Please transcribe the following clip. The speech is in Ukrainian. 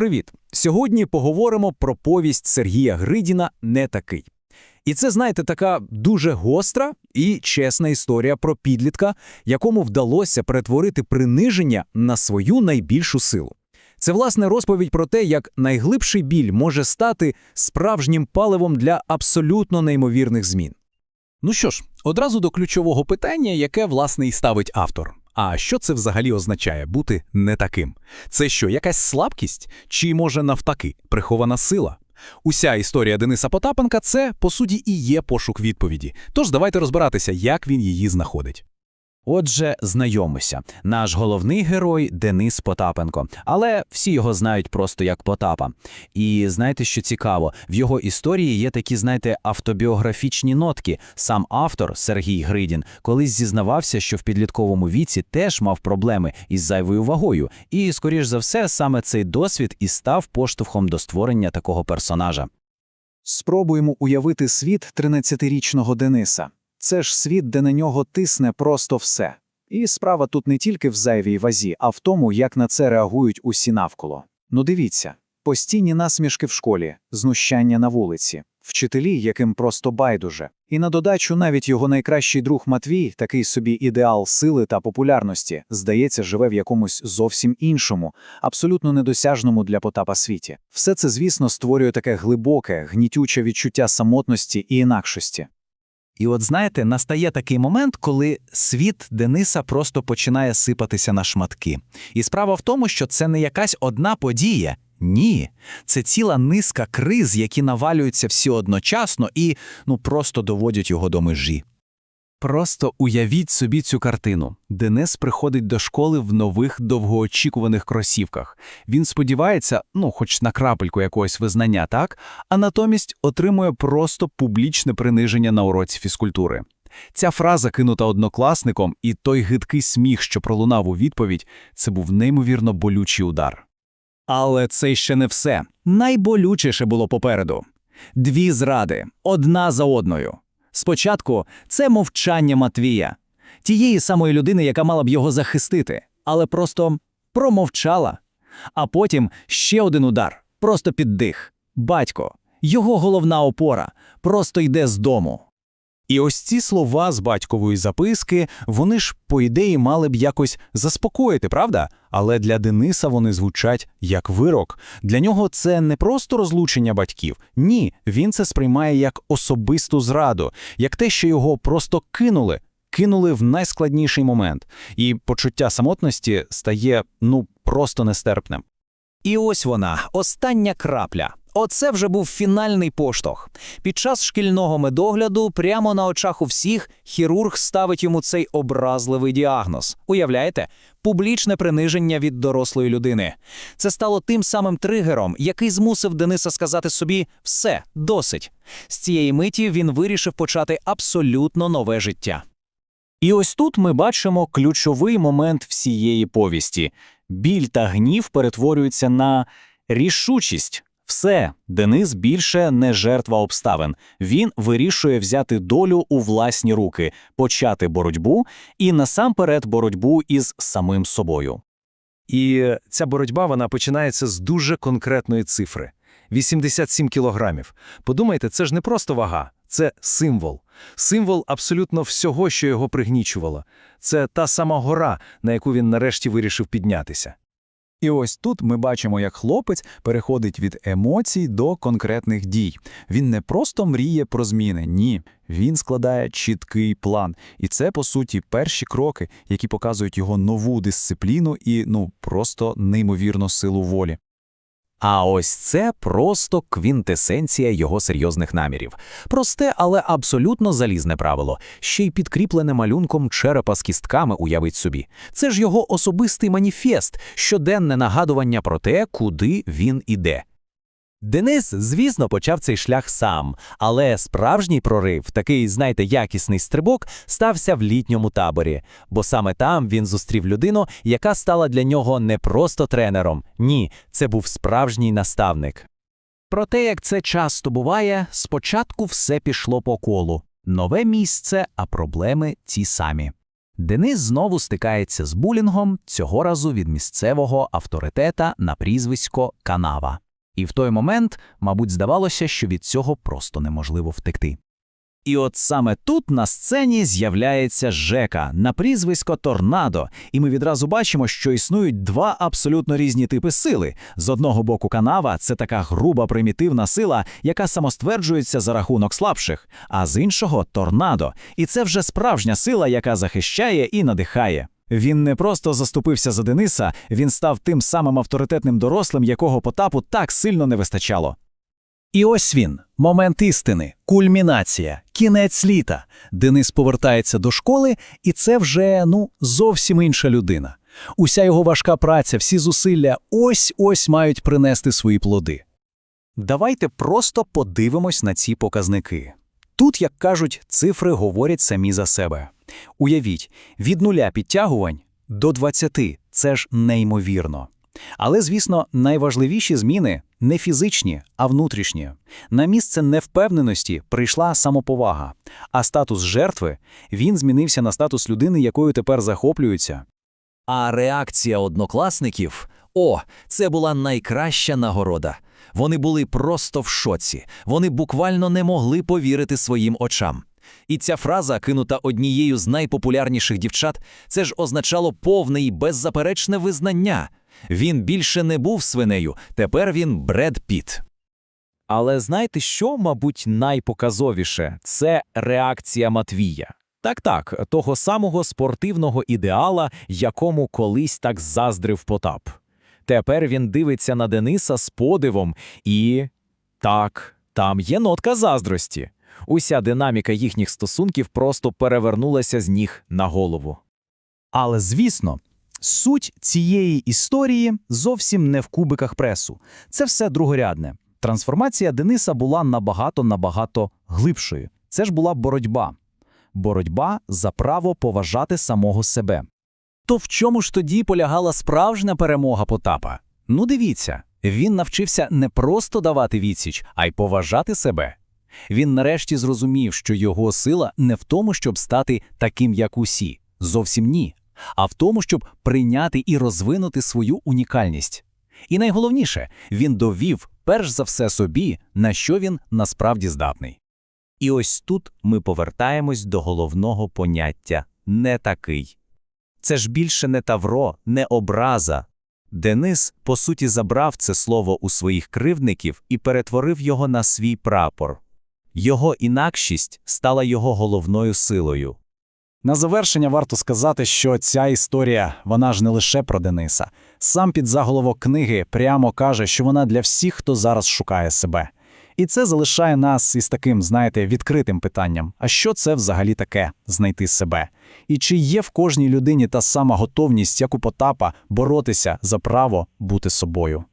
привіт! Сьогодні поговоримо про повість Сергія Гридіна «Не такий». І це, знаєте, така дуже гостра і чесна історія про підлітка, якому вдалося перетворити приниження на свою найбільшу силу. Це, власне, розповідь про те, як найглибший біль може стати справжнім паливом для абсолютно неймовірних змін. Ну що ж, одразу до ключового питання, яке, власне, і ставить автор. А що це взагалі означає бути не таким? Це що, якась слабкість? Чи, може, навпаки, прихована сила? Уся історія Дениса Потапенка – це, по суті, і є пошук відповіді. Тож давайте розбиратися, як він її знаходить. Отже, знайомися. Наш головний герой Денис Потапенко, але всі його знають просто як Потапа. І знаєте, що цікаво, в його історії є такі, знаєте, автобіографічні нотки. Сам автор Сергій Гридін колись зізнавався, що в підлітковому віці теж мав проблеми із зайвою вагою, і, скоріш за все, саме цей досвід і став поштовхом до створення такого персонажа. Спробуємо уявити світ 13-річного Дениса. Це ж світ, де на нього тисне просто все. І справа тут не тільки в зайвій вазі, а в тому, як на це реагують усі навколо. Ну дивіться, постійні насмішки в школі, знущання на вулиці, вчителі, яким просто байдуже. І на додачу навіть його найкращий друг Матвій, такий собі ідеал сили та популярності, здається, живе в якомусь зовсім іншому, абсолютно недосяжному для Потапа світі. Все це, звісно, створює таке глибоке, гнітюче відчуття самотності і інакшості. І от знаєте, настає такий момент, коли світ Дениса просто починає сипатися на шматки. І справа в тому, що це не якась одна подія. Ні, це ціла низка криз, які навалюються всі одночасно і ну просто доводять його до межі. Просто уявіть собі цю картину. Денис приходить до школи в нових довгоочікуваних кросівках. Він сподівається, ну, хоч на крапельку якогось визнання, так, а натомість отримує просто публічне приниження на уроці фізкультури. Ця фраза, кинута однокласником, і той гидкий сміх, що пролунав у відповідь, це був неймовірно болючий удар. Але це ще не все. Найболючіше було попереду. Дві зради, одна за одною. Спочатку це мовчання Матвія, тієї самої людини, яка мала б його захистити, але просто промовчала. А потім ще один удар, просто під дих. Батько, його головна опора, просто йде з дому. І ось ці слова з батькової записки, вони ж, по ідеї, мали б якось заспокоїти, правда? Але для Дениса вони звучать як вирок. Для нього це не просто розлучення батьків. Ні, він це сприймає як особисту зраду, як те, що його просто кинули, кинули в найскладніший момент. І почуття самотності стає, ну, просто нестерпним. І ось вона, остання крапля. Оце вже був фінальний поштовх. Під час шкільного медогляду, прямо на очах у всіх, хірург ставить йому цей образливий діагноз. Уявляєте? Публічне приниження від дорослої людини. Це стало тим самим тригером, який змусив Дениса сказати собі все, досить. З цієї миті він вирішив почати абсолютно нове життя. І ось тут ми бачимо ключовий момент всієї повісті. Біль та гнів перетворюються на рішучість. Все, Денис більше не жертва обставин. Він вирішує взяти долю у власні руки, почати боротьбу і насамперед боротьбу із самим собою. І ця боротьба вона починається з дуже конкретної цифри 87 кілограмів. Подумайте, це ж не просто вага, це символ. Символ абсолютно всього, що його пригнічувало. Це та сама гора, на яку він нарешті вирішив піднятися. І ось тут ми бачимо, як хлопець переходить від емоцій до конкретних дій. Він не просто мріє про зміни, ні. Він складає чіткий план. І це, по суті, перші кроки, які показують його нову дисципліну і ну просто неймовірну силу волі. А ось це просто квінтесенція його серйозних намірів. Просте, але абсолютно залізне правило, ще й підкріплене малюнком черепа з кістками уявить собі. Це ж його особистий маніфест, щоденне нагадування про те, куди він іде. Денис, звісно, почав цей шлях сам, але справжній прорив, такий, знаєте, якісний стрибок, стався в літньому таборі, бо саме там він зустрів людину, яка стала для нього не просто тренером. Ні, це був справжній наставник. Проте, як це часто буває, спочатку все пішло по колу. Нове місце, а проблеми ті самі. Денис знову стикається з булінгом, цього разу від місцевого авторитета на прізвисько Канава. І в той момент, мабуть, здавалося, що від цього просто неможливо втекти. І от саме тут на сцені з'являється Жека на прізвисько Торнадо, і ми відразу бачимо, що існують два абсолютно різні типи сили. З одного боку, канава це така груба примітивна сила, яка самостверджується за рахунок слабших, а з іншого торнадо. І це вже справжня сила, яка захищає і надихає. Він не просто заступився за Дениса, він став тим самим авторитетним дорослим, якого Потапу так сильно не вистачало. І ось він, момент істини, кульмінація, кінець літа. Денис повертається до школи, і це вже, ну, зовсім інша людина. Уся його важка праця, всі зусилля ось-ось мають принести свої плоди. Давайте просто подивимось на ці показники. Тут, як кажуть, цифри говорять самі за себе. Уявіть, від нуля підтягувань до 20 – це ж неймовірно. Але, звісно, найважливіші зміни не фізичні, а внутрішні. На місце невпевненості прийшла самоповага, а статус жертви він змінився на статус людини, якою тепер захоплюються. А реакція однокласників – о, це була найкраща нагорода. Вони були просто в шоці, вони буквально не могли повірити своїм очам. І ця фраза, кинута однією з найпопулярніших дівчат, це ж означало повне і беззаперечне визнання. Він більше не був свинею, тепер він Бред Піт. Але знаєте що, мабуть, найпоказовіше – це реакція Матвія. Так-так, того самого спортивного ідеала, якому колись так заздрив Потап. Тепер він дивиться на Дениса з подивом і... Так, там є нотка заздрості. Уся динаміка їхніх стосунків просто перевернулася з ніг на голову. Але, звісно, суть цієї історії зовсім не в кубиках пресу. Це все другорядне. Трансформація Дениса була набагато-набагато глибшою. Це ж була боротьба. Боротьба за право поважати самого себе. То в чому ж тоді полягала справжня перемога Потапа? Ну дивіться, він навчився не просто давати відсіч, а й поважати себе. Він нарешті зрозумів, що його сила не в тому, щоб стати таким, як усі, зовсім ні, а в тому, щоб прийняти і розвинути свою унікальність. І найголовніше, він довів, перш за все собі, на що він насправді здатний. І ось тут ми повертаємось до головного поняття не такий. Це ж більше не тавро, не образа. Денис, по суті, забрав це слово у своїх кривдників і перетворив його на свій прапор. Його інакшість стала його головною силою. На завершення варто сказати, що ця історія, вона ж не лише про Дениса. Сам підзаголовок книги прямо каже, що вона для всіх, хто зараз шукає себе. І це залишає нас із таким, знаєте, відкритим питанням: а що це взагалі таке знайти себе? І чи є в кожній людині та сама готовність, як у Потапа, боротися за право бути собою?